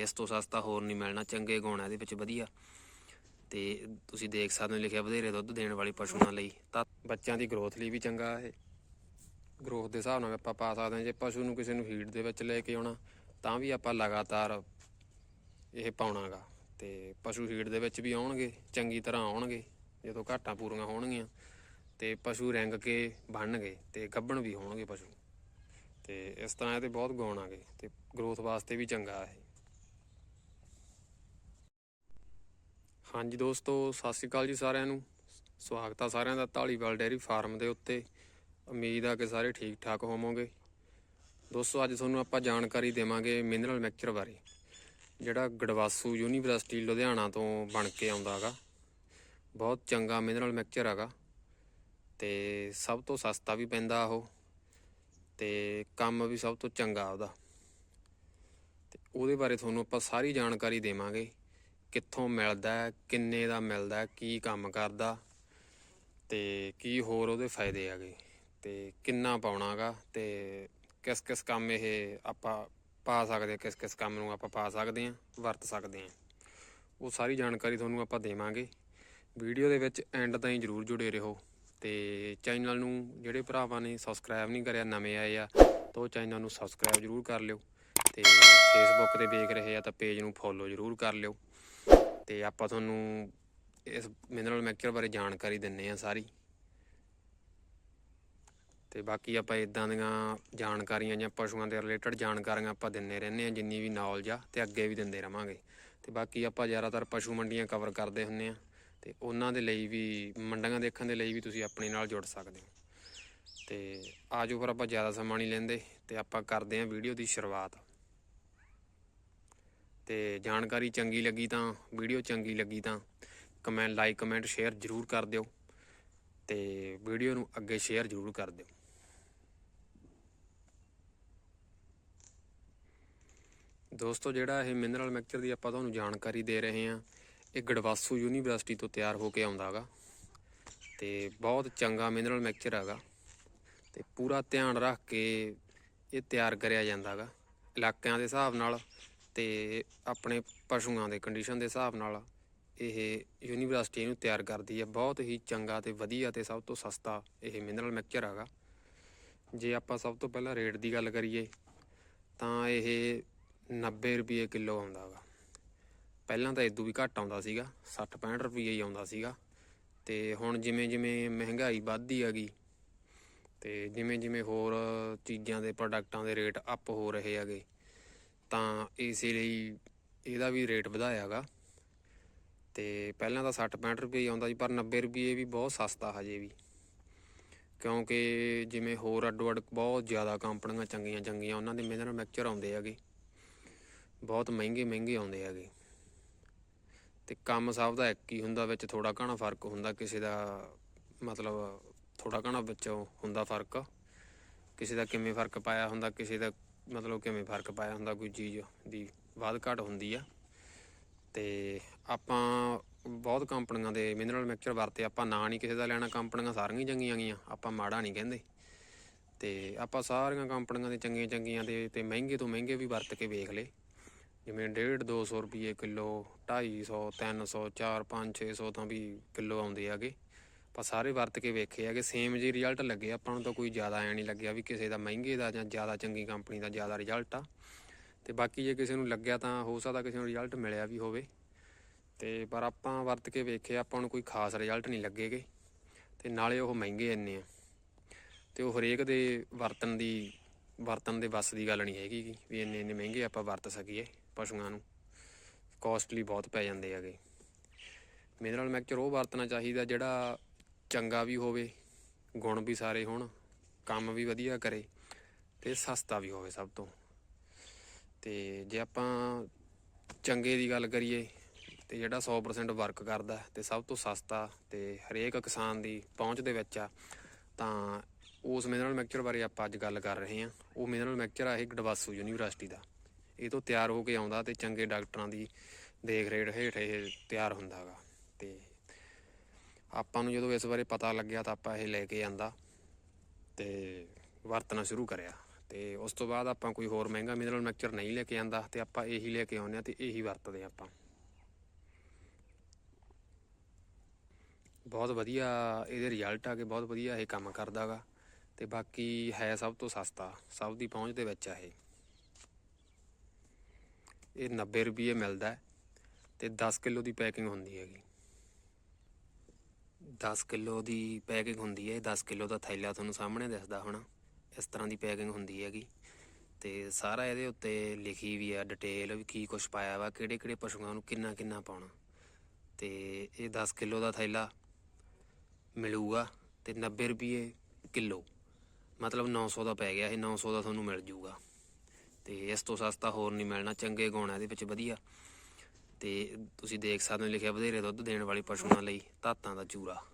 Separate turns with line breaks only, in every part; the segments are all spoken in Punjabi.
ਇਸ ਤੋਂ ਸਸਤਾ ਹੋਰ ਨਹੀਂ ਮਿਲਣਾ, ਚੰਗੇ ਗੁਣ ਆ ਇਹਦੇ ਵਿੱਚ ਵਧੀਆ। ਤੇ ਤੁਸੀਂ ਦੇਖ ਸਕਦੇ ਹੋ, ਲਿਖਿਆ ਵਧੇਰੇ ਦੁੱਧ ਦੇਣ ਵਾਲੀ ਪਸ਼ੂਆਂ ਲਈ। ਤਾਂ ਬੱਚਿਆਂ ਦੀ ਗਰੋਥ ਲਈ ਵੀ ਚੰਗਾ ਇਹ। ਗਰੋਥ ਦੇ ਹਿਸਾਬ ਨਾਲ ਆਪਾਂ ਪਾ ਸਕਦੇ ਹਾਂ, ਜੇ ਪਸ਼ੂ ਨੂੰ ਕਿਸੇ ਨੂੰ ਫੀਡ ਦੇ ਵਿੱਚ ਲੈ ਕੇ ਆਉਣਾ, ਤਾਂ ਵੀ ਆਪਾਂ ਲਗਾਤਾਰ ਇਹ ਪਾਉਣਾਗਾ। ਤੇ ਪਸ਼ੂ ਫੀਡ ਦੇ ਵਿੱਚ ਵੀ ਆਉਣਗੇ, ਚੰਗੀ ਤਰ੍ਹਾਂ ਆਉਣਗੇ, ਜਦੋਂ ਘਾਟਾਂ ਪੂਰੀਆਂ ਹੋਣਗੀਆਂ, ਤੇ ਪਸ਼ੂ ਰੰਗ ਕੇ ਬਣਨਗੇ, ਤੇ ਗੱਭਣ ਵੀ ਹੋਣਗੇ ਪਸ਼ੂ। ਤੇ ਇਸ ਤਰ੍ਹਾਂ ਇਹਦੇ ਬਹੁਤ ਗੁਣ ਆਗੇ, ਤੇ ਗਰੋਥ ਵਾਸਤੇ ਵੀ ਚੰਗਾ ਇਹ। ਹਾਂਜੀ ਦੋਸਤੋ, ਸਤਿ ਸ਼੍ਰੀ ਅਕਾਲ ਜੀ ਸਾਰਿਆਂ ਨੂੰ। ਸਵਾਗਤ ਆ ਸਾਰਿਆਂ ਦਾ ਢਾਲੀਵਾਲ ਡੇਅਰੀ ਫਾਰਮ ਦੇ ਉੱਤੇ। ਉਮੀਦ ਆ ਕਿ ਸਾਰੇ ਠੀਕ ਠਾਕ ਹੋਵੋਗੇ। ਦੋਸਤੋ, ਅੱਜ ਤੁਹਾਨੂੰ ਆਪਾਂ ਜਾਣਕਾਰੀ ਦੇਵਾਂਗੇ ਮਿਨਰਲ ਮਿਕਸਚਰ ਬਾਰੇ, ਜਿਹੜਾ ਗੜਵਾਸੂ ਯੂਨੀਵਰਸਿਟੀ ਲੁਧਿਆਣਾ ਤੋਂ ਬਣ ਕੇ ਆਉਂਦਾ ਹੈਗਾ। ਬਹੁਤ ਚੰਗਾ ਮਿਨਰਲ ਮਿਕਸਚਰ ਹੈਗਾ ਤੇ ਸਭ ਤੋਂ ਸਸਤਾ ਵੀ ਪੈਂਦਾ ਉਹ ਤੇ ਕੰਮ ਵੀ ਸਭ ਤੋਂ ਚੰਗਾ ਉਹਦਾ। ਤੇ ਉਹਦੇ ਬਾਰੇ ਤੁਹਾਨੂੰ ਆਪਾਂ ਸਾਰੀ ਜਾਣਕਾਰੀ ਦੇਵਾਂਗੇ। ਕਿੱਥੋਂ ਮਿਲਦਾ, ਕਿੰਨੇ ਦਾ ਮਿਲਦਾ, ਕੀ ਕੰਮ ਕਰਦਾ ਤੇ ਕੀ ਹੋਰ ਉਹਦੇ ਫਾਇਦੇ ਹੈਗੇ ਤੇ ਕਿੰਨਾ ਪਾਉਣਾਗਾ ਤੇ ਕਿਸ ਕਿਸ ਕੰਮ ਇਹ ਆਪਾਂ ਪਾ ਸਕਦੇ ਕਿਸ ਕਿਸ ਕੰਮ ਨੂੰ ਆਪਾਂ ਪਾ ਸਕਦੇ ਹਾਂ, ਵਰਤ ਸਕਦੇ ਹਾਂ। ਉਹ ਸਾਰੀ ਜਾਣਕਾਰੀ ਤੁਹਾਨੂੰ ਆਪਾਂ ਦੇਵਾਂਗੇ। ਵੀਡੀਓ ਦੇ ਵਿੱਚ ਐਂਡ ਤਾਈਂ ਜਰੂਰ ਜੁੜੇ ਰਹੋ ਤੇ ਚੈਨਲ ਨੂੰ ਜਿਹੜੇ ਭਰਾਵਾਂ ਨੇ ਸਬਸਕ੍ਰਾਈਬ ਨਹੀਂ ਕਰਿਆ, ਨਵੇਂ ਆਏ ਆ, ਤਾਂ ਉਹ ਚੈਨਲ ਨੂੰ ਸਬਸਕ੍ਰਾਈਬ ਜਰੂਰ ਕਰ ਲਿਓ ਤੇ ਫੇਸਬੁੱਕ ਤੇ ਵੇਖ ਰਹੇ ਆ ਤਾਂ ਪੇਜ ਨੂੰ ਫੋਲੋ ਜਰੂਰ ਕਰ ਲਿਓ। ਤੇ ਆਪਾਂ ਤੁਹਾਨੂੰ ਇਸ ਮਿਨਰਲ ਮਿਕਸਚਰ ਬਾਰੇ ਜਾਣਕਾਰੀ ਦਿੰਨੇ ਆ ਸਾਰੀ। ਤੇ ਬਾਕੀ ਆਪਾਂ ਇਦਾਂ ਦੀਆਂ ਜਾਣਕਾਰੀਆਂ ਜਾਂ ਪਸ਼ੂਆਂ ਦੇ ਰਿਲੇਟਡ ਜਾਣਕਾਰੀਆਂ ਆਪਾਂ ਦਿੰਨੇ ਰਹਿੰਦੇ ਆ ਜਿੰਨੀ ਵੀ ਨੌਲੇਜ ਆ ਤੇ ਅੱਗੇ ਵੀ ਦਿੰਦੇ ਰਵਾਂਗੇ। ਤੇ ਬਾਕੀ ਆਪਾਂ ਜ਼ਿਆਦਾਤਰ ਪਸ਼ੂ ਮੰਡੀਆਂ ਕਵਰ ਕਰਦੇ ਹੁੰਨੇ ਆ ਤੇ ਉਹਨਾਂ ਦੇ ਲਈ ਵੀ, ਮੰਡੀਆਂ ਦੇਖਣ ਦੇ ਲਈ ਵੀ ਤੁਸੀਂ ਆਪਣੇ ਨਾਲ ਜੁੜ ਸਕਦੇ ਹੋ। ਤੇ ਆਜੋ ਫਿਰ ਆਪਾਂ ਜ਼ਿਆਦਾ ਸਮਾਂ ਨਹੀਂ ਲੈਂਦੇ ਤੇ ਆਪਾਂ ਕਰਦੇ ਹਾਂ ਵੀਡੀਓ ਦੀ ਸ਼ੁਰੂਆਤ। ਤੇ ਜਾਣਕਾਰੀ ਚੰਗੀ ਲੱਗੀ ਤਾਂ, ਵੀਡੀਓ ਚੰਗੀ ਲੱਗੀ ਤਾਂ ਕਮੈਂਟ ਲਾਈਕ ਕਮੈਂਟ ਸ਼ੇਅਰ ਜਰੂਰ ਕਰ ਦਿਓ ਤੇ ਵੀਡੀਓ ਨੂੰ ਅੱਗੇ ਸ਼ੇਅਰ ਜਰੂਰ ਕਰ ਦਿਓ। ਦੋਸਤੋ, ਜਿਹੜਾ ਇਹ ਮਿਨਰਲ ਮਿਕਸਚਰ ਦੀ ਆਪਾਂ ਤੁਹਾਨੂੰ ਜਾਣਕਾਰੀ ਦੇ ਰਹੇ ਹਾਂ, ਇਹ ਗੜਵਾਸੂ ਯੂਨੀਵਰਸਿਟੀ ਤੋਂ ਤਿਆਰ ਹੋ ਕੇ ਆਉਂਦਾ ਹੈਗਾ ਤੇ ਬਹੁਤ ਚੰਗਾ ਮਿਨਰਲ ਮਿਕਸਚਰ ਹੈਗਾ ਤੇ ਪੂਰਾ ਧਿਆਨ ਰੱਖ ਕੇ ਇਹ ਤਿਆਰ ਕਰਿਆ ਜਾਂਦਾ ਹੈਗਾ ਇਲਾਕਿਆਂ ਦੇ ਹਿਸਾਬ ਨਾਲ ਤੇ ਆਪਣੇ ਪਸ਼ੂਆਂ ਦੇ ਕੰਡੀਸ਼ਨ ਦੇ ਹਿਸਾਬ ਨਾਲ ਇਹ ਯੂਨੀਵਰਸਿਟੀ ਇਹਨੂੰ ਤਿਆਰ ਕਰਦੀ ਹੈ। ਬਹੁਤ ਹੀ ਚੰਗਾ ਤੇ ਵਧੀਆ ਤੇ ਸਭ ਤੋਂ ਸਸਤਾ ਇਹ ਮਿਨਰਲ ਮਿਕਸਚਰ ਹੈਗਾ। ਜੇ ਆਪਾਂ ਸਭ ਤੋਂ ਪਹਿਲਾਂ ਰੇਟ ਦੀ ਗੱਲ ਕਰੀਏ, ਤਾਂ ਇਹ 90 ਰੁਪਏ ਕਿਲੋ ਆਉਂਦਾ ਹੈਗਾ। ਪਹਿਲਾਂ ਤਾਂ ਇਦੋਂ ਵੀ ਘੱਟ ਆਉਂਦਾ ਸੀਗਾ 60 65 ਰੁਪਏ ਹੀ ਆਉਂਦਾ ਸੀਗਾ। ਤੇ ਹੁਣ ਜਿਵੇਂ ਜਿਵੇਂ ਮਹਿੰਗਾਈ ਵੱਧਦੀ ਹੈਗੀ, ਤੇ ਜਿਵੇਂ ਜਿਵੇਂ ਹੋਰ ਚੀਜ਼ਾਂ ਦੇ ਪ੍ਰੋਡਕਟਾਂ ਦੇ ਰੇਟ ਅਪ ਹੋ ਰਹੇ ਹੈਗੇ ਤਾਂ ਇਸੇ ਲਈ ਇਹਦਾ ਵੀ ਰੇਟ ਵਧਾਇਆਗਾ। ਤੇ ਪਹਿਲਾਂ ਤਾਂ 60 65 ਰੁਪਏ ਆਉਂਦਾ ਜੀ ਪਰ 90 ਰੁਪਏ ਵੀ ਬਹੁਤ ਸਸਤਾ ਹਜੇ ਵੀ। ਕਿਉਂਕਿ ਜਿਵੇਂ ਹੋਰ ਅੱਡੋ ਅੱਡ ਬਹੁਤ ਜ਼ਿਆਦਾ ਕੰਪਨੀਆਂ ਚੰਗੀਆਂ ਚੰਗੀਆਂ, ਉਹਨਾਂ ਦੇ ਮਿਨਰਲ ਮਿਕਸਚਰ ਆਉਂਦੇ ਹੈਗੇ। ਬਹੁਤ ਮਹਿੰਗੇ ਮਹਿੰਗੇ ਆਉਂਦੇ ਹੈਗੇ। ਤੇ ਕੰਮ ਸਭ ਦਾ ਇੱਕ ਹੀ ਹੁੰਦਾ, ਵਿੱਚ ਥੋੜਾ ਘਣਾ ਫ਼ਰਕ ਹੁੰਦਾ, ਕਿਸੇ ਦਾ ਮਤਲਬ ਥੋੜਾ ਘਣਾ ਵਿੱਚੋਂ ਹੁੰਦਾ ਫ਼ਰਕ। ਕਿਸੇ ਦਾ ਕਿਵੇਂ ਫ਼ਰਕ ਪਾਇਆ ਹੁੰਦਾ, ਕਿਸੇ ਦਾ ਮਤਲਬ ਕਿਵੇਂ ਫ਼ਰਕ ਪਾਇਆ ਹੁੰਦਾ ਕੋਈ ਚੀਜ਼ ਦੀ ਵੱਧ ਘਟ ਹੁੰਦੀ ਆ। ਤੇ ਆਪਾਂ ਬਹੁਤ ਕੰਪਨੀਆਂ ਦੇ ਮਿਨਰਲ ਮਿਕਸਚਰ ਵਰਤੇ, ਆਪਾਂ ਨਾਂ ਨਹੀਂ ਕਿਸੇ ਦਾ ਲੈਣਾ, ਕੰਪਨੀਆਂ ਸਾਰੀਆਂ ਹੀ ਚੰਗੀਆਂ ਗਈਆਂ ਆਪਾਂ ਮਾੜਾ ਨਹੀਂ ਕਹਿੰਦੇ। ਤੇ ਆਪਾਂ ਸਾਰੀਆਂ ਕੰਪਨੀਆਂ ਦੇ ਚੰਗੀਆਂ ਚੰਗੀਆਂ ਦੇ ਤੇ ਮਹਿੰਗੇ ਤੋਂ ਮਹਿੰਗੇ ਵੀ ਵਰਤ ਕੇ ਵੇਖ ਲਏ। ਜਿਵੇਂ 1.5 200 ਰੁਪਏ ਕਿਲੋ 250 300 4 5 600 ਤਾਂ ਵੀ ਕਿਲੋ ਆਉਂਦੇ ਹੈਗੇ। ਆਪਾਂ ਸਾਰੇ ਵਰਤ ਕੇ ਵੇਖੇ ਹੈਗੇ ਸੇਮ ਜੀ ਰਿਜ਼ਲਟ ਲੱਗੇ ਆਪਾਂ ਨੂੰ ਤਾਂ ਕੋਈ ਜ਼ਿਆਦਾ ਐ ਨਹੀਂ ਲੱਗਿਆ ਵੀ ਕਿਸੇ ਦਾ ਮਹਿੰਗੇ ਦਾ ਜਾਂ ਜ਼ਿਆਦਾ ਚੰਗੀ ਕੰਪਨੀ ਦਾ ਜ਼ਿਆਦਾ ਰਿਜ਼ਲਟ ਆ। ਤੇ ਬਾਕੀ ਜੇ ਕਿਸੇ ਨੂੰ ਲੱਗਿਆ ਤਾਂ ਹੋ ਸਕਦਾ ਕਿਸੇ ਨੂੰ ਰਿਜ਼ਲਟ ਮਿਲਿਆ ਵੀ ਹੋਵੇ। ਤੇ ਪਰ ਆਪਾਂ ਵਰਤ ਕੇ ਵੇਖੇ ਆਪਾਂ ਨੂੰ ਕੋਈ ਖਾਸ ਰਿਜ਼ਲਟ ਨਹੀਂ ਲੱਗੇਗੇ। ਤੇ ਨਾਲੇ ਉਹ ਮਹਿੰਗੇ ਇੰਨੇ ਆ। ਤੇ ਉਹ ਹਰੇਕ ਦੇ ਵਰਤਨ ਦੀ, ਵਰਤਨ ਦੇ ਵੱਸ ਦੀ ਗੱਲ ਨਹੀਂ ਹੈਗੀ ਵੀ ਇੰਨੇ ਇੰਨੇ ਮਹਿੰਗੇ ਆਪਾਂ ਵਰਤ ਸਕੀਏ ਪਸ਼ੂਆਂ ਨੂੰ। ਕੋਸਟਲੀ ਬਹੁਤ ਪੈ ਜਾਂਦੇ ਹੈਗੇ। ਮੇਰੇ ਨਾਲ ਮੈਕਚਰ ਉਹ ਵਰਤਣਾ ਚਾਹੀਦਾ ਜਿਹੜਾ ਚੰਗਾ ਵੀ ਹੋਵੇ, ਗੁਣ ਵੀ ਸਾਰੇ ਹੋਣ, ਕੰਮ ਵੀ ਵਧੀਆ ਕਰੇ ਤੇ ਸਸਤਾ ਵੀ ਹੋਵੇ ਸਭ ਤੋਂ। ਤੇ ਜੇ ਆਪਾਂ ਚੰਗੇ ਦੀ ਗੱਲ ਕਰੀਏ ਤੇ ਜਿਹੜਾ 100% ਵਰਕ ਕਰਦਾ ਤੇ ਸਭ ਤੋਂ ਸਸਤਾ ਤੇ ਹਰੇਕ ਕਿਸਾਨ ਦੀ ਪਹੁੰਚ ਦੇ ਵਿੱਚ ਆ, ਤਾਂ ਉਸ ਮਿਨਰਲ ਮੈਕਚਰ ਬਾਰੇ ਆਪਾਂ ਅੱਜ ਗੱਲ ਕਰ ਰਹੇ ਹਾਂ। ਉਹ ਮਿਨਰਲ ਮੈਕਚਰ ਆ ਇਹ ਗਡਵਾਸੂ ਯੂਨੀਵਰਸਿਟੀ ਦਾ। ਇਹ ਤੋਂ ਤਿਆਰ ਹੋ ਕੇ ਆਉਂਦਾ ਤੇ ਚੰਗੇ ਡਾਕਟਰਾਂ ਦੀ ਦੇਖ ਰੇਖ ਹੇਠ ਇਹ ਤਿਆਰ ਹੁੰਦਾ ਹੈਗਾ ਤੇ ਆਪਾਂ ਨੂੰ ਜਦੋਂ ਇਸ ਬਾਰੇ ਪਤਾ ਲੱਗਿਆ ਤਾਂ ਆਪਾਂ ਇਹ ਲੈ ਕੇ ਆਂਦਾ ਤੇ ਵਰਤਣਾ ਸ਼ੁਰੂ ਕਰਿਆ। ਤੇ ਉਸ ਤੋਂ ਬਾਅਦ ਆਪਾਂ ਕੋਈ ਹੋਰ ਮਹਿੰਗਾ ਮਿਨਰਲ ਮਿਕਸਚਰ ਨਹੀਂ ਲੈ ਕੇ ਆਂਦਾ ਤੇ ਆਪਾਂ ਇਹੀ ਲੈ ਕੇ ਆਉਂਦੇ ਆ ਤੇ ਇਹੀ ਵਰਤਦੇ ਹਾਂ ਆਪਾਂ। ਬਹੁਤ ਵਧੀਆ ਇਹਦੇ ਰਿਜ਼ਲਟ ਆ ਕੇ ਬਹੁਤ ਵਧੀਆ ਇਹ ਕੰਮ ਕਰਦਾਗਾ ਤੇ ਬਾਕੀ ਹੈ ਸਭ ਤੋਂ ਸਸਤਾ, ਸਭ ਦੀ ਪਹੁੰਚ ਦੇ ਵਿੱਚ ਆ ਇਹ। ਇਹ 90 ਰੁਪਏ ਮਿਲਦਾ ਹੈ ਤੇ 10 ਕਿਲੋ ਦੀ ਪੈਕਿੰਗ ਹੁੰਦੀ ਹੈਗੀ। 10 ਕਿਲੋ ਦੀ ਪੈਕਿੰਗ ਹੁੰਦੀ ਹੈ। ਇਹ 10 ਕਿਲੋ ਦਾ ਥੈਲਾ ਤੁਹਾਨੂੰ ਸਾਹਮਣੇ ਦਿਸਦਾ ਹੋਣਾ। ਇਸ ਤਰ੍ਹਾਂ ਦੀ ਪੈਕਿੰਗ ਹੁੰਦੀ ਹੈਗੀ। ਤੇ ਸਾਰਾ ਇਹਦੇ ਉੱਤੇ ਲਿਖੀ ਵੀ ਆ ਡਿਟੇਲ ਵੀ ਕੀ ਕੁਝ ਪਾਇਆ ਵਾ, ਕਿਹੜੇ ਕਿਹੜੇ ਪਸ਼ੂਆਂ ਨੂੰ ਕਿੰਨਾ ਕਿੰਨਾ ਪਾਉਣਾ। ਤੇ ਇਹ 10 ਕਿਲੋ ਦਾ ਥੈਲਾ ਮਿਲੂਗਾ ਤੇ 90 ਰੁਪਏ ਕਿਲੋ। ਮਤਲਬ 900 ਦਾ ਪੈ ਗਿਆ। ਇਹ 900 ਦਾ ਤੁਹਾਨੂੰ ਮਿਲ ਜੂਗਾ। ਤੇ ਇਸ ਤੋਂ ਸਸਤਾ ਹੋਰ ਨਹੀਂ ਮਿਲਣਾ। ਚੰਗੇ ਗੁਣ ਇਹਦੇ ਵਿੱਚ, ਵਧੀਆ। ਤੇ ਤੁਸੀਂ ਦੇਖ ਸਕਦੇ ਹੋ, ਲਿਖਿਆ ਵਧੇਰੇ ਦੁੱਧ ਦੇਣ ਵਾਲੀ ਪਸ਼ੂਆਂ ਲਈ ਧਾਤਾਂ ਦਾ ਚੂਰਾ।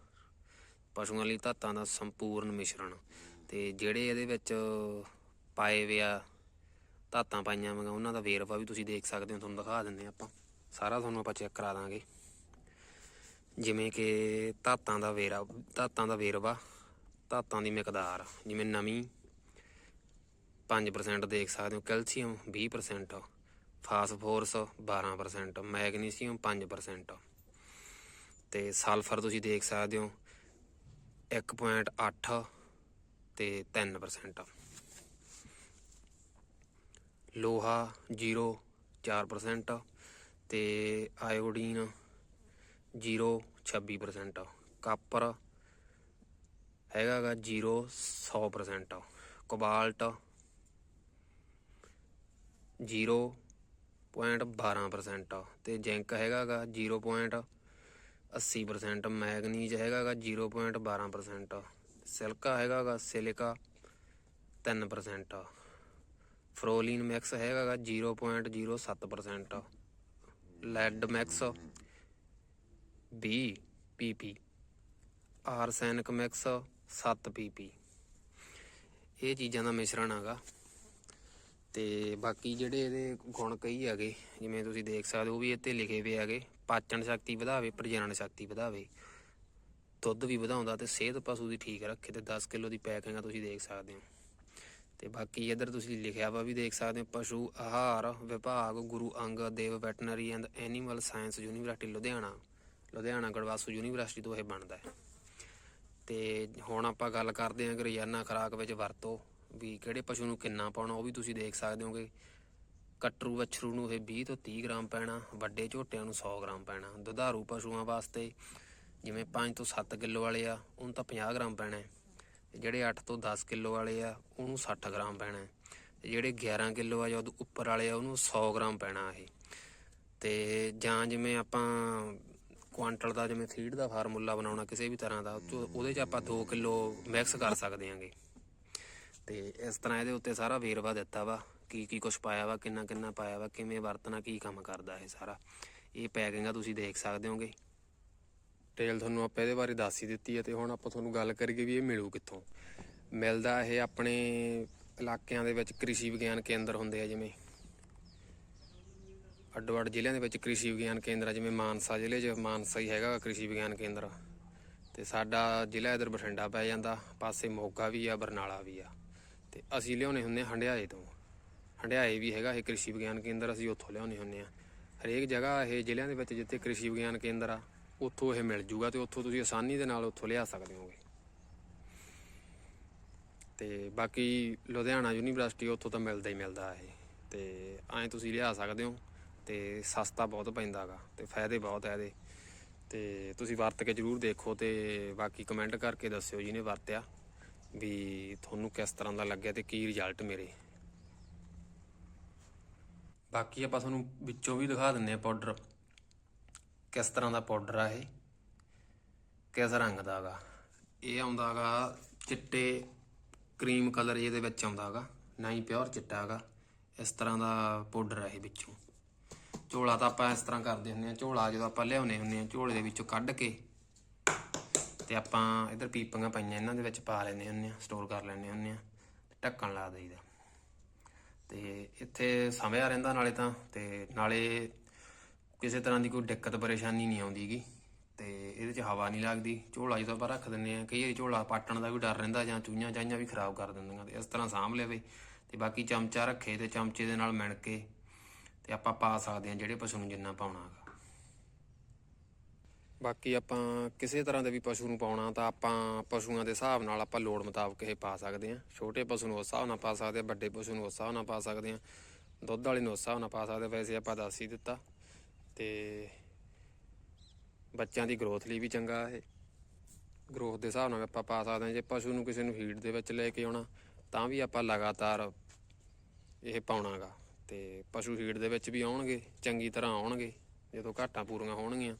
ਪਸ਼ੂਆਂ ਲਈ ਧਾਤਾਂ ਦਾ ਸੰਪੂਰਨ ਮਿਸ਼ਰਣ। ਤੇ ਜਿਹੜੇ ਇਹਦੇ ਵਿੱਚ ਪਾਏ ਵੇ ਆ, ਧਾਤਾਂ ਪਾਈਆਂ ਵਾਂ ਉਹਨਾਂ ਦਾ ਵੇਰਵਾ ਵੀ ਤੁਸੀਂ ਦੇਖ ਸਕਦੇ ਹੋ, ਤੁਹਾਨੂੰ ਦਿਖਾ ਦਿੰਦੇ ਹਾਂ ਆਪਾਂ। ਸਾਰਾ ਤੁਹਾਨੂੰ ਆਪਾਂ ਚੈੱਕ ਕਰਾ ਦਾਂਗੇ। ਜਿਵੇਂ ਕਿ ਧਾਤਾਂ ਦਾ ਵੇਰਾ, ਧਾਤਾਂ ਦਾ ਵੇਰਵਾ, ਧਾਤਾਂ ਦੀ ਮਿਕਦਾਰ, ਜਿਵੇਂ ਨਵੀਂ 5% ਦੇਖ ਸਕਦੇ ਹੋ, ਕੈਲਸ਼ੀਅਮ 20% ਫਾਸਫੋਰਸ 12% ਮੈਗਨੀਸੀਅਮ 5% ਤੇ ਸਲਫਰ ਤੁਸੀਂ ਦੇਖ ਸਕਦੇ ਹੋ 1.8 ਤੇ 3% ਲੋਹਾ 0 4% ਤੇ ਆਇਓਡੀਨ 0 26% ਕਾਪਰ ਹੈਗਾਗਾ 0 100% ਕੋਬਾਲਟ 0.12% ਤੇ ਜ਼ਿੰਕ ਹੈਗਾਗਾ 0.80% ਮੈਗਨੀਜ਼ ਹੈਗਾਗਾ 0.12% ਸਿਲਕਾ ਹੈਗਾਗਾ ਸਿਲਿਕਾ 3% ਫਰੋਲੀਨ ਮਿਕਸ ਹੈਗਾਗਾ 0.07% lead mix 20 ppm arsenic mix 7 ppm ਇਹ ਚੀਜ਼ਾਂ ਦਾ ਮਿਸ਼ਰਣ ਹੈਗਾ। ਤੇ ਬਾਕੀ ਜਿਹੜੇ ਇਹਦੇ ਗੁਣ ਕਈ ਹੈਗੇ, ਜਿਵੇਂ ਤੁਸੀਂ ਦੇਖ ਸਕਦੇ ਹੋ ਉਹ ਵੀ ਇੱਥੇ ਲਿਖੇ ਹੋਏ ਹੈਗੇ, ਪਾਚਨ ਸ਼ਕਤੀ ਵਧਾਵੇ, ਪ੍ਰਜਨਨ ਸ਼ਕਤੀ ਵਧਾਵੇ। ਦੁੱਧ ਵੀ ਵਧਾਉਂਦਾ ਤੇ ਸਿਹਤ ਪਸ਼ੂ ਦੀ ਠੀਕ ਰੱਖੇ ਤੇ 10 ਕਿਲੋ ਦੀ ਪੈਕਿੰਗ ਆ ਤੁਸੀਂ ਦੇਖ ਸਕਦੇ ਹੋ। ਤੇ ਬਾਕੀ ਇੱਧਰ ਤੁਸੀਂ ਲਿਖਿਆ ਵਾ ਵੀ ਦੇਖ ਸਕਦੇ ਹੋ, ਪਸ਼ੂ ਆਹਾਰ, ਵਿਭਾਗ, Guru Angad Dev, veterinary and animal science university Ludhiana Ludhiana Gadvasu university ਤੋਂ ਇਹ ਬਣਦਾ ਹੈ। ਤੇ ਹੁਣ ਆਪਾਂ ਗੱਲ ਕਰਦੇ ਹਾਂ ਕਿ ਰੋਜ਼ਾਨਾ ਖੁਰਾਕ ਵਿੱਚ ਵਰਤੋ ਵੀ ਕਿਹੜੇ ਪਸ਼ੂ ਨੂੰ ਕਿੰਨਾ ਪਾਉਣਾ, ਉਹ ਵੀ ਤੁਸੀਂ ਦੇਖ ਸਕਦੇ ਹੋਗੇ ਕਟਰੂ, ਵੱਛਰੂ ਨੂੰ ਇਹ 20 ਤੋਂ 30 ਗ੍ਰਾਮ ਪੈਣਾ, ਵੱਡੇ ਝੋਟਿਆਂ ਨੂੰ 100 ਗ੍ਰਾਮ ਪੈਣਾ ਦੁਧਾਰੂ ਪਸ਼ੂਆਂ ਵਾਸਤੇ ਜਿਵੇਂ 5 ਤੋਂ 7 ਕਿਲੋ ਵਾਲੇ ਆ, ਉਹਨੂੰ ਤਾਂ 50 ਗ੍ਰਾਮ ਪੈਣਾ ਹੈ। ਜਿਹੜੇ 8 ਤੋਂ 10 ਕਿਲੋ ਵਾਲੇ ਆ, ਉਹਨੂੰ 60 ਗ੍ਰਾਮ ਪੈਣਾ ਹੈ। ਜਿਹੜੇ 11 ਕਿਲੋ ਆ, ਜਾਂ ਉੱਪਰ ਵਾਲੇ ਆ, ਉਹਨੂੰ 100 ਗ੍ਰਾਮ ਪੈਣਾ ਇਹ ਤੇ ਜਾਂ ਜਿਵੇਂ ਆਪਾਂ ਕੁਆਂਟਲ ਦਾ, ਜਿਵੇਂ ਫੀਡ ਦਾ ਫਾਰਮੂਲਾ ਬਣਾਉਣਾ ਕਿਸੇ ਵੀ ਤਰ੍ਹਾਂ ਦਾ ਉਹਦੇ 'ਚ ਆਪਾਂ 2 ਕਿਲੋ ਮਿਕਸ ਕਰ ਸਕਦੇ ਆਂਗੇ ਤੇ ਇਸ ਤਰ੍ਹਾਂ ਇਹਦੇ ਉੱਤੇ ਸਾਰਾ ਵੇਰਵਾ ਦਿੱਤਾ ਵਾ, ਕੀ ਕੀ ਕੁਝ ਪਾਇਆ ਵਾ, ਕਿੰਨਾ ਕਿੰਨਾ ਪਾਇਆ ਵਾ, ਕਿਵੇਂ ਵਰਤਣਾ, ਕੀ ਕੰਮ ਕਰਦਾ ਇਹ ਸਾਰਾ। ਇਹ ਪੈਕਿੰਗ ਆ ਤੁਸੀਂ ਦੇਖ ਸਕਦੇ ਹੋਗੇ। ਟੇਲ ਤੁਹਾਨੂੰ ਆਪਾਂ ਇਹਦੇ ਬਾਰੇ ਦੱਸ ਹੀ ਦਿੱਤੀ ਹੈ ਤੇ ਹੁਣ ਆਪਾਂ ਤੁਹਾਨੂੰ ਗੱਲ ਕਰੀਏ ਵੀ ਇਹ ਮਿਲੂ ਕਿੱਥੋਂ। ਮਿਲਦਾ ਇਹ ਆਪਣੇ ਇਲਾਕਿਆਂ ਦੇ ਵਿੱਚ ਕ੍ਰਿਸ਼ੀ ਵਿਗਿਆਨ ਕੇਂਦਰ ਹੁੰਦੇ ਆ ਜਿਵੇਂ। ਅੱਡੋ ਅੱਡ ਜ਼ਿਲ੍ਹਿਆਂ ਦੇ ਵਿੱਚ ਕ੍ਰਿਸ਼ੀ ਵਿਗਿਆਨ ਕੇਂਦਰ ਆ, ਜਿਵੇਂ ਮਾਨਸਾ ਜ਼ਿਲ੍ਹੇ 'ਚ ਮਾਨਸਾ ਹੀ ਹੈਗਾ ਕ੍ਰਿਸ਼ੀ ਵਿਗਿਆਨ ਕੇਂਦਰ। ਤੇ ਸਾਡਾ ਜ਼ਿਲ੍ਹਾ ਇਧਰ ਬਠਿੰਡਾ ਪੈ ਜਾਂਦਾ, ਪਾਸੇ ਮੋਗਾ ਵੀ ਆ, ਬਰਨਾਲਾ ਵੀ ਆ। ਤੇ ਅਸੀਂ ਲਿਆਉਣੇ ਹੁੰਦੇ ਆ ਹੰਡਿਆਏ ਤੋਂ। ਹੰਡਿਆਏ ਵੀ ਹੈਗਾ ਇਹ ਕ੍ਰਿਸ਼ੀ ਵਿਗਿਆਨ ਕੇਂਦਰ, ਅਸੀਂ ਉੱਥੋਂ ਲਿਆਉਣੇ ਹੁੰਦੇ ਆ। ਹਰੇਕ ਜਗ੍ਹਾ ਇਹ ਜ਼ਿਲ੍ਹਿਆਂ ਦੇ ਵਿੱਚ ਜਿੱਥੇ ਕ੍ਰਿਸ਼ੀ ਵਿਗਿਆਨ ਕੇਂਦਰ ਆ, ਉੱਥੋਂ ਇਹ ਮਿਲ ਜੂਗਾ ਤੇ ਉੱਥੋਂ ਤੁਸੀਂ ਆਸਾਨੀ ਦੇ ਨਾਲ ਉੱਥੋਂ ਲਿਆ ਸਕਦੇ ਹੋਗੇ ਤੇ ਬਾਕੀ ਲੁਧਿਆਣਾ ਯੂਨੀਵਰਸਿਟੀ ਉੱਥੋਂ ਤਾਂ ਮਿਲਦਾ ਹੀ ਮਿਲਦਾ ਇਹ। ਤੇ ਐਂ ਤੁਸੀਂ ਲਿਆ ਸਕਦੇ ਹੋ ਤੇ ਸਸਤਾ ਬਹੁਤ ਪੈਂਦਾਗਾ ਤੇ ਫਾਇਦੇ ਬਹੁਤ ਆ ਇਹਦੇ। ਤੇ ਤੁਸੀਂ ਵਰਤ ਕੇ ਜਰੂਰ ਦੇਖੋ ਤੇ ਬਾਕੀ ਕਮੈਂਟ ਕਰਕੇ ਦੱਸਿਓ ਜਿਹਨੇ ਵਰਤਿਆ। ਵੀ ਤੁਹਾਨੂੰ ਕਿਸ ਤਰ੍ਹਾਂ ਦਾ ਲੱਗਿਆ ਤੇ ਕੀ ਰਿਜ਼ਲਟ ਮੇਰੇ ਬਾਕੀ ਆਪਾਂ ਤੁਹਾਨੂੰ ਵਿੱਚੋਂ ਵੀ ਦਿਖਾ ਦਿੰਨੇ ਆ ਪਾਊਡਰ ਕਿਸ ਤਰ੍ਹਾਂ ਦਾ ਪਾਊਡਰ ਆ ਇਹ? ਕਿਸ ਰੰਗ ਦਾ ਹੈਗਾ ਇਹ ਆਉਂਦਾ ਹੈਗਾ ਚਿੱਟੇ ਕਰੀਮ ਕਲਰ ਇਹਦੇ ਵਿੱਚ ਆਉਂਦਾ ਹੈਗਾ ਨਾ ਹੀ ਪਿਓਰ ਚਿੱਟਾ ਹੈਗਾ ਇਸ ਤਰ੍ਹਾਂ ਦਾ ਪਾਊਡਰ ਆ ਇਹ ਵਿੱਚੋਂ। ਝੋਲਾ ਤਾਂ ਆਪਾਂ ਇਸ ਤਰ੍ਹਾਂ ਕਰਦੇ ਹੁੰਦੇ ਆ ਝੋਲਾ ਜਦੋਂ ਆਪਾਂ ਲਿਆਉਨੇ ਹੁੰਦੇ ਆ ਝੋਲੇ ਦੇ ਵਿੱਚੋਂ ਕੱਢ ਕੇ ਤੇ ਆਪਾਂ ਇਧਰ ਪੀਪੀਆਂ ਪਾਈਆਂ, ਇਹਨਾਂ ਦੇ ਵਿੱਚ ਪਾ ਲੈਂਦੇ ਹੁੰਦੇ ਆ ਸਟੋਰ ਕਰ ਲੈਂਦੇ ਹੁੰਦੇ ਆ ਤੇ ਢੱਕਣ ਲਾ ਦਈਦਾ। ਤੇ ਇੱਥੇ ਸਮਿਆ ਰਹਿੰਦਾ ਨਾਲੇ ਤਾਂ, ਤੇ ਨਾਲੇ ਕਿਸੇ ਤਰ੍ਹਾਂ ਦੀ ਕੋਈ ਦਿੱਕਤ, ਪਰੇਸ਼ਾਨੀ ਨਹੀਂ ਆਉਂਦੀਗੀ ਤੇ ਇਹਦੇ 'ਚ ਹਵਾ ਨਹੀਂ ਲੱਗਦੀ, ਝੋਲਾ ਜਦੋਂ ਆਪਾਂ ਰੱਖ ਦਿੰਦੇ ਆ ਕਈ ਵਾਰੀ ਝੋਲਾ ਪਾਟਣ ਦਾ ਵੀ ਡਰ ਰਹਿੰਦਾ ਜਾਂ ਚੂਈਆਂ ਚਾਈਆਂ ਵੀ ਖਰਾਬ ਕਰ ਦਿੰਦੀਆਂ ਤੇ ਇਸ ਤਰ੍ਹਾਂ ਸਾਂਭ ਲਵੇ। ਤੇ ਬਾਕੀ ਚਮਚਾ ਰੱਖੇ ਤੇ ਚਮਚੇ ਦੇ ਨਾਲ ਮਿਣ ਕੇ ਤੇ ਆਪਾਂ ਪਾ ਸਕਦੇ ਹਾਂ ਜਿਹੜੇ ਪਸ਼ੂ ਨੂੰ ਜਿੰਨਾ ਪਾਉਣਾ ਹੈਗਾ। ਬਾਕੀ ਆਪਾਂ ਕਿਸੇ ਤਰ੍ਹਾਂ ਦੇ ਵੀ ਪਸ਼ੂ ਨੂੰ ਪਾਉਣਾ ਤਾਂ ਆਪਾਂ ਪਸ਼ੂਆਂ ਦੇ ਹਿਸਾਬ ਨਾਲ ਆਪਾਂ ਲੋੜ ਮੁਤਾਬਕ ਇਹ ਪਾ ਸਕਦੇ ਹਾਂ। ਛੋਟੇ ਪਸ਼ੂ ਨੂੰ ਉਸ ਹਿਸਾਬ ਨਾਲ ਪਾ ਸਕਦੇ ਹਾਂ, ਵੱਡੇ ਪਸ਼ੂ ਨੂੰ ਉਸ ਹਿਸਾਬ ਨਾਲ ਪਾ ਸਕਦੇ ਹਾਂ। ਦੁੱਧ ਵਾਲੇ ਨੂੰ ਉਸ ਹਿਸਾਬ ਨਾਲ ਪਾ ਸਕਦੇ ਵੈਸੇ ਆਪਾਂ ਦੱਸ ਹੀ ਦਿੱਤਾ। ਤੇ ਬੱਚਿਆਂ ਦੀ ਗਰੋਥ ਲਈ ਵੀ ਚੰਗਾ ਇਹ। ਗਰੋਥ ਦੇ ਹਿਸਾਬ ਨਾਲ ਆਪਾਂ ਪਾ ਸਕਦੇ ਹਾਂ। ਜੇ ਪਸ਼ੂ ਨੂੰ ਕਿਸੇ ਨੂੰ ਫੀਡ ਦੇ ਵਿੱਚ ਲੈ ਕੇ ਆਉਣਾ, ਤਾਂ ਵੀ ਆਪਾਂ ਲਗਾਤਾਰ ਇਹ ਪਾਉਣਾਗਾ। ਤੇ ਪਸ਼ੂ ਫੀਡ ਦੇ ਵਿੱਚ ਵੀ ਆਉਣਗੇ, ਚੰਗੀ ਤਰ੍ਹਾਂ ਆਉਣਗੇ, ਜਦੋਂ ਘਾਟਾਂ ਪੂਰੀਆਂ ਹੋਣਗੀਆਂ।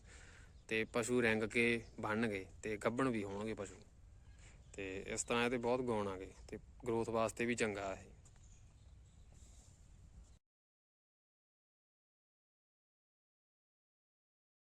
ਤੇ ਪਸ਼ੂ ਰੰਗ ਕੇ ਬਣਨਗੇ ਤੇ ਗੱਭਣ ਵੀ ਹੋਣਗੇ ਪਸ਼ੂ। ਤੇ ਇਸ ਤਰ੍ਹਾਂ ਇਹ ਇਹਦੇ ਬਹੁਤ ਗੁਣ ਆਗੇ ਤੇ ਗਰੋਥ ਵਾਸਤੇ ਵੀ ਚੰਗਾ ਇਹ।